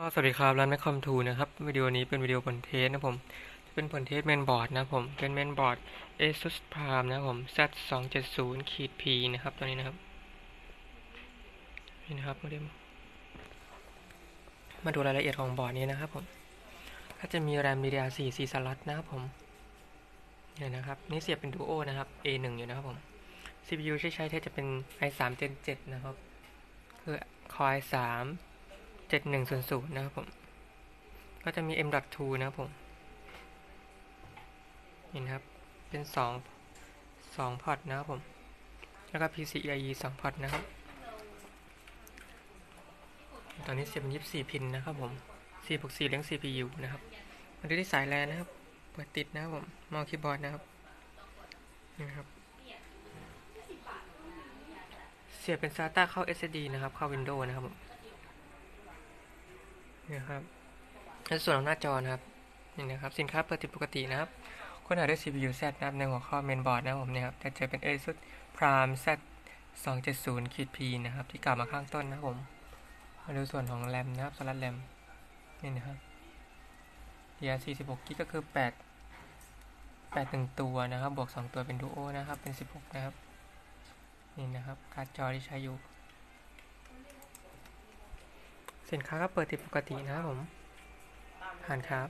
ก็สวัสดีครับร้านแมคคอมทูนะครับ วิดีโอนี้เป็นวิดีโอผลเทสนะผมจะเป็นผลเทสเมนบอร์ดนะผม เป็นเมนบอร์ด ASUS Prime นะผม Z 2 7 0ขีด P นะครับ ตัวนี้นะครับ นี่นะครับมาดูมาดูรายละเอียดของบอร์ดนี้นะครับผม ก็จะมี RAM DDR4 4สล็อตนะครับผมเนี่ยนะครับ นี่เสียบเป็น Duo นะครับ A1 อยู่นะครับผม CPU ที่ใช้จะเป็น i3 Gen 7นะครับ คือ Core i3 เจ็ดหนึ่งศูนศูนย์นะครับผม ก็จะมี M.2 นะครับผม นี่นะครับ เป็นสองสองพอร์ตนะครับผม แล้วก็ PCIe สองพอร์ตนะครับ ตอนนี้เสียบเป็นยี่สิบสี่พินนะครับผมสี่บวกสี่เลี้ยง CPU นะครับมาดูที่สายแลนนะครับ เปิดติดนะครับผม มองคีย์บอร์ดนะครับ นี่นะครับเสียบเป็น SATA เข้า SSD นะครับ เข้า Windows นะครับผม นี่ครับในส่วนของหน้าจอนะครับนี่นะครับ สินค้าเปิดติดปกตินะครับ ค้นหาด้วย CPU Z นะครับในหัวข้อ main board นะครับผมเนี่ยครับจะเจอเป็น ASUS Prime Z 270ขีด P นะครับ ที่กล่าวมาข้างต้นนะครับผมมาดูส่วนของ RAM นะครับสลัด RAM นี่นะครับ DDR 46 กิกก็คือ 8 8 1ตัวนะครับ บวก 2 ตัวเป็น Duo นะครับ เป็น 16 นะครับ นี่นะครับ การ์ดจอที่ใช้อยู่ สินค้าก็เปิดติดปกตินะครับผมผ่านครับ